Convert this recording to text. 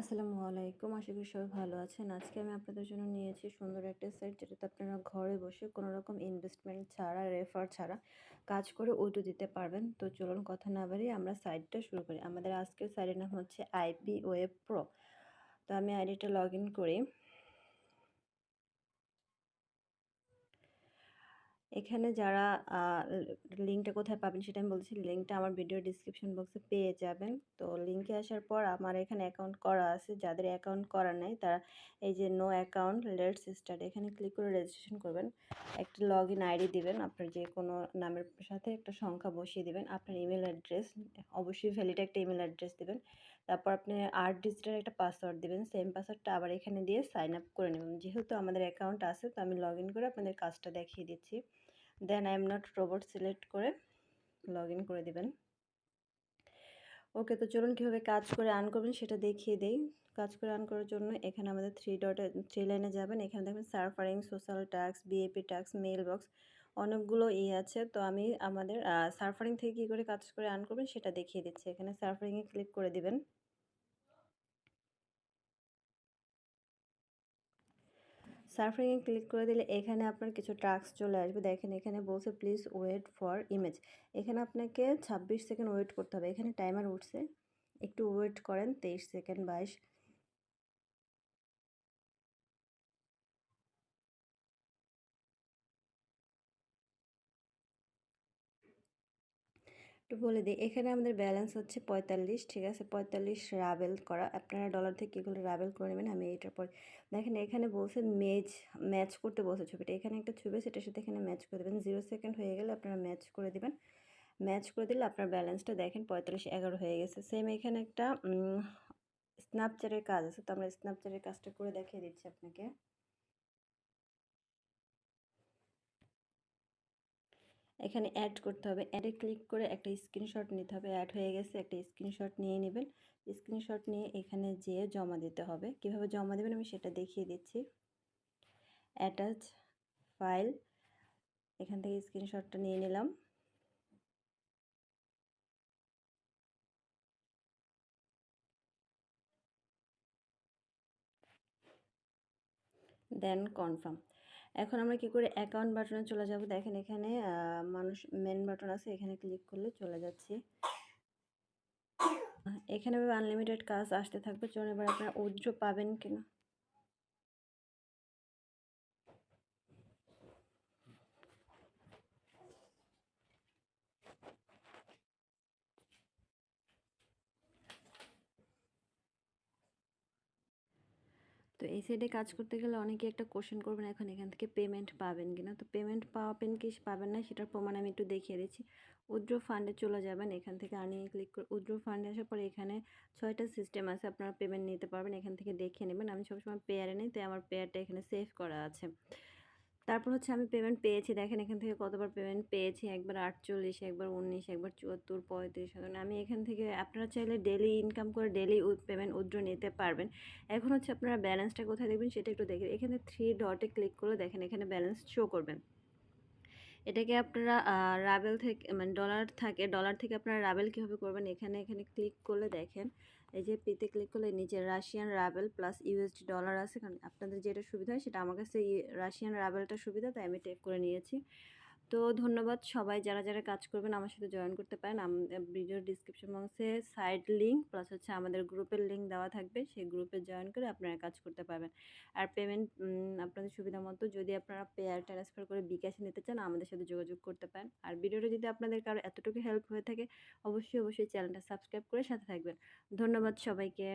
আসসালামু আলাইকুম। আশা করি সবাই ভালো আছেন। আজকে আমি আপনাদের জন্য নিয়েছি সুন্দর একটা সাইট যেটাতে আপনারা ঘরে বসে কোনো রকম ইনভেস্টমেন্ট ছাড়া রেফার ছাড়া কাজ করে উইডো দিতে পারবেন। তো চলুন কথা না বাড়ি আমরা সাইটটা শুরু করি। আমাদের আজকের সাইটের নাম হচ্ছে আইপি ওয়েব প্রো তো আমি আইডিটা লগ ইন করি। এখানে যারা লিঙ্কটা কোথায় পাবেন সেটা আমি বলছি লিঙ্কটা আমার ভিডিও ডিসক্রিপশন বক্সে পেয়ে যাবেন। তো লিঙ্কে আসার পর আমার এখানে অ্যাকাউন্ট করা আছে, যাদের অ্যাকাউন্ট করা নেই তারা, এই যে নো অ্যাকাউন্ট লেটস স্টার্ট এখানে ক্লিক করে রেজিস্ট্রেশন করবেন। একটা লগ ইন আইডি দিবেন, আপনার যে কোনো নামের সাথে একটা সংখ্যা বসিয়ে দেবেন, আপনার ইমেল অ্যাড্রেস অবশ্যই ভ্যালিড একটা ইমেল অ্যাড্রেস দেবেন। তারপর আপনি আট ডিজিটের একটা পাসওয়ার্ড দেবেন সেম পাসওয়ার্ডটা আবার এখানে দিয়ে সাইন আপ করে নেবেন। যেহেতু আমাদের অ্যাকাউন্ট আছে, তো আমি লগ ইন করে আপনাদের কাজটা দেখিয়ে দিচ্ছি। Then I am not robot select করে লগ ইন করে দেবেন। ওকে তো চলুন কীভাবে কাজ করে আর্ন করবেন সেটা দেখিয়ে দেই। কাজ করে আর্ন করার জন্য এখানে আমাদের থ্রি ডটে থ্রি লাইনে যাবেন। এখানে দেখবেন সার্ফারিং সোশ্যাল ট্যাক্স বিএপি ট্যাক্স মেল বক্স অনেকগুলো ই আছে। তো আমি আমাদের সার্ফারিং থেকে কী করে কাজ করে আর্ন করবেন সেটা দেখিয়ে দিচ্ছি। এখানে সার্ফারিংয়ে ক্লিক করে দিবেন। সার্ফিংয়ে ক্লিক করে দিলে এখানে আপনার কিছু টাস্ক চলে আসবে। দেখেন এখানে বলছে, প্লিজ ওয়েট ফর ইমেজ। এখানে আপনাকে ছাব্বিশ সেকেন্ড ওয়েট করতে হবে। এখানে টাইমার উঠছে, একটু ওয়েট করেন, তেইশ সেকেন্ড, বাইশ। একটু বলে দিই, এখানে আমাদের ব্যালেন্স হচ্ছে পঁয়তাল্লিশ, ঠিক আছে? পঁয়তাল্লিশ রাবেল করা। আপনারা ডলার থেকে এগুলো রাবেল করে নেবেন, আমি এটার পর, দেখেন এখানে বলছে মেজ ম্যাচ করতে বলছে ছবিটা। এখানে একটা ছবি সেটার সাথে এখানে ম্যাচ করে দেবেন। জিরো সেকেন্ড হয়ে গেলে আপনারা ম্যাচ করে দেবেন। ম্যাচ করে দিলে আপনার ব্যালেন্সটা দেখেন পঁয়তাল্লিশ, এগারো হয়ে গেছে। সেম এখানে একটা স্ন্যাপচ্যাটের কাজ আছে। তো আমরা স্ন্যাপচ্যাটের কাজটা করে দেখিয়ে দিচ্ছি আপনাকে। এখানে অ্যাড করতে হবে। অ্যাডে ক্লিক করে একটা স্ক্রিনশট নিতে হবে। অ্যাড হয়ে গেছে, একটা স্ক্রিনশট নিয়ে নেবেন। স্ক্রিনশট নিয়ে এখানে যেয়ে জমা দিতে হবে। কীভাবে জমা দেবেন আমি সেটা দেখিয়ে দিচ্ছি। অ্যাটাচ ফাইল এখান থেকে স্ক্রিনশটটা নিয়ে নিলাম। দেন কনফার্ম এখন আমরা কি করে অ্যাকাউন্ট বাটনে চলে যাব? দেখেন এখানে মানুষ মেন বাটন আছে, এখানে ক্লিক করলে চলে যাচ্ছি। এখানে আনলিমিটেড কাজ আসতে থাকবে। চলুন এবার আপনারা উজ্জ্ব পাবেন কিনা? তো এই সাইডে কাজ করতে গেলে অনেকে একটা কোশ্চেন করবেন এখন এখান থেকে পেমেন্ট পাবেন কিনা? তো পেমেন্ট পাবেন কি পাবেন না সেটার প্রমাণ আমি একটু দেখিয়ে দিচ্ছি। উদ্র ফান্ডে চলে যাবেন, এখান থেকে আর্নিং ক্লিক করে উদ্র ফান্ডে আসার পরে এখানে ছয়টা সিস্টেম আছে, আপনারা পেমেন্ট নিতে পারবেন, এখান থেকে দেখে নেবেন। আমি সবসময় পেয়ারে নিই, তাই আমার পেয়ারটা এখানে সেভ করা আছে। তারপর হচ্ছে আমি পেমেন্ট পেয়েছি। দেখেন এখান থেকে কতবার পেমেন্ট পেয়েছি? একবার আটচল্লিশ, একবার উনিশ, একবার চুয়াত্তর, পঁয়ত্রিশ আমি এখান থেকে আপনারা চাইলে ডেলি ইনকাম করে ডেলি পেমেন্ট উইথড্র নিতে পারবেন। এখন হচ্ছে আপনারা ব্যালেন্সটা কোথায় দেখবেন সেটা একটু দেখেন এখানে থ্রি ডটে ক্লিক করে দেখেন এখানে ব্যালেন্স শো করবেন এটাকে আপনারা রাবেল থেকে মানে ডলার থাকে ডলার থেকে আপনারা রাবেল কীভাবে করবেন? এখানে এখানে ক্লিক করলে দেখেন এই যে পেতে ক্লিক করলে নিচে Russian ruble plus USD dollar আছে। কারণ আপনাদের যেটা সুবিধা হয় সেটা আমার কাছে রাশিয়ান রাবেলটা সুবিধা, তাই আমি টেক করে নিয়েছি। তো ধন্যবাদ সবাই যারা যারা কাজ করবেন আমার সাথে জয়েন করতে পারেন। ভিডিওর ডিসক্রিপশন বক্সে সাইড লিঙ্ক প্লাস হচ্ছে আমাদের গ্রুপের লিঙ্ক দেওয়া থাকবে। সেই গ্রুপে জয়েন করে আপনারা কাজ করতে পারবেন। আর পেমেন্ট আপনাদের সুবিধা মতো যদি আপনারা পেয়ার ট্রান্সফার করে বিকাশে নিতে চান, আমাদের সাথে যোগাযোগ করতে পারেন। আর ভিডিওটা যদি আপনাদের কারও এতটুকু হেল্প হয়ে থাকে, অবশ্যই অবশ্যই চ্যানেলটা সাবস্ক্রাইব করে সাথে থাকবেন। ধন্যবাদ সবাইকে।